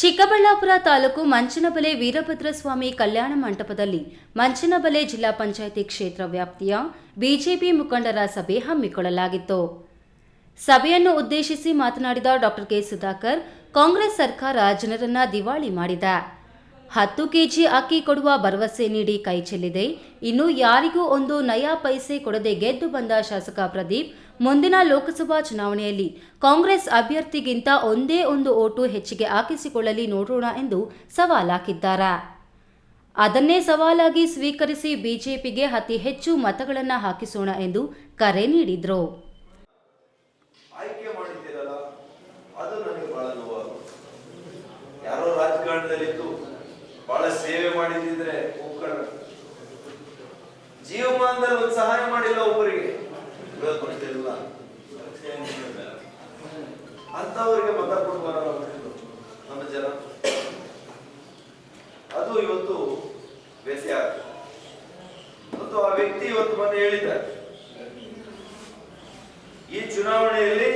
ಚಿಕ್ಕಬಳ್ಳಾಪುರ ತಾಲೂಕು ಮಂಚನಬಲೆ ವೀರಭದ್ರಸ್ವಾಮಿ ಕಲ್ಯಾಣ ಮಂಟಪದಲ್ಲಿ ಮಂಚನಬಲೆ ಜಿಲ್ಲಾ ಪಂಚಾಯಿತಿ ಕ್ಷೇತ್ರ ವ್ಯಾಪ್ತಿಯ ಬಿಜೆಪಿ ಮುಖಂಡರ ಸಭೆ ಹಮ್ಮಿಕೊಳ್ಳಲಾಗಿತ್ತು. ಸಭೆಯನ್ನು ಉದ್ದೇಶಿಸಿ ಮಾತನಾಡಿದ ಡಾಕ್ಟರ್ ಕೆ ಸುಧಾಕರ್, ಕಾಂಗ್ರೆಸ್ ಸರ್ಕಾರ ಜನರನ್ನ ದಿವಾಳಿ ಮಾಡಿದೆ. ಹತ್ತು ಕೆಜಿ ಅಕ್ಕಿ ಕೊಡುವ ಭರವಸೆ ನೀಡಿ ಕೈ ಚೆಲ್ಲಿದೆ. ಇನ್ನು ಯಾರಿಗೂ ಒಂದು ನಯಾ ಪೈಸೆ ಕೊಡದೆ ಗೆದ್ದು ಬಂದ ಶಾಸಕ ಪ್ರದೀಪ್ ಮುಂದಿನ ಲೋಕಸಭಾ ಚುನಾವಣೆಯಲ್ಲಿ ಕಾಂಗ್ರೆಸ್ ಅಭ್ಯರ್ಥಿಗಿಂತ ಒಂದೇ ಒಂದು ಓಟು ಹೆಚ್ಚಿಗೆ ಹಾಕಿಸಿಕೊಳ್ಳಲಿ ನೋಡೋಣ ಎಂದು ಸವಾಲಾಕಿದ್ದಾರೆ ಅದನ್ನೇ ಸವಾಲಾಗಿ ಸ್ವೀಕರಿಸಿ ಬಿಜೆಪಿಗೆ ಅತಿ ಹೆಚ್ಚು ಮತಗಳನ್ನು ಹಾಕಿಸೋಣ ಎಂದು ಕರೆ ನೀಡಿದರು. ಜೀವಮಾನದಲ್ಲಿ ಒಂದು ಸಹಾಯ ಮಾಡಿಲ್ಲ ಒಬ್ಬರಿಗೆ ಇವತ್ತು ಗೊತ್ತಿಲ್ಲ ಅಂತವರಿಗೆ ಮತ ಕೊಡ್ಬಾರ ನಮ್ಮ ಜನ. ಅದು ಇವತ್ತು ವ್ಯತ್ಯಾಸ ಮತ್ತು ಆ ವ್ಯಕ್ತಿ ಇವತ್ತು ಮೊನ್ನೆ ಹೇಳಿದ್ದಾರೆ. ಈ ಚುನಾವಣೆಯಲ್ಲಿ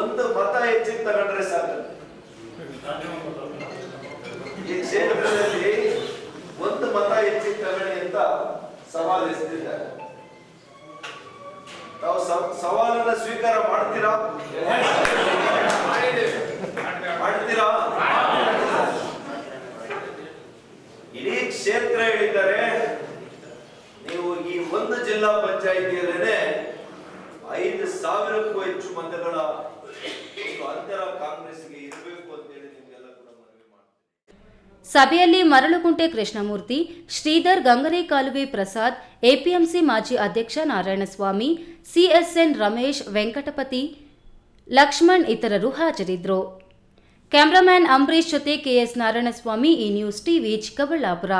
ಒಂದು ಮತ ಹೆಚ್ಚಿಗೆ ತಗೊಂಡ್ರೆ ಸವಾಲನ್ನ ಸ್ವೀಕಾರ ಮಾಡ್ತೀರಾ? ಮಾಡ್ತೀರಾ? ಇಡೀ ಕ್ಷೇತ್ರ ಹೇಳಿದ್ದಾರೆ, ನೀವು ಈ ಒಂದು ಜಿಲ್ಲಾ ಪಂಚಾಯಿತಿಯಲ್ಲೇನೆ ಐದು ಸಾವಿರಕ್ಕೂ ಹೆಚ್ಚು ಮತಗಳ ಅಂತರ ಕಾಂಗ್ರೆಸ್ಗೆ ಸಭೆಯಲ್ಲಿ ಮರಳುಕುಂಟೆ ಕೃಷ್ಣಮೂರ್ತಿ, ಶ್ರೀಧರ್ ಗಂಗರೆ ಕಾಲುವೆ ಪ್ರಸಾದ್, ಎಪಿಎಂಸಿ ಮಾಜಿ ಅಧ್ಯಕ್ಷ ನಾರಾಯಣಸ್ವಾಮಿ, ಸಿಎಸ್ಎನ್ ರಮೇಶ್ ವೆಂಕಟಪತಿ, ಲಕ್ಷ್ಮಣ್ ಇತರರು ಹಾಜರಿದ್ದರು. ಕ್ಯಾಮರಾಮ್ಯಾನ್ ಅಂಬರೀಶ್ ಜೊತೆ ಕೆಎಸ್ ನಾರಾಯಣಸ್ವಾಮಿ, ಈ ನ್ಯೂಸ್ ಟಿವಿ ಚಿಕ್ಕಬಳ್ಳಾಪುರ.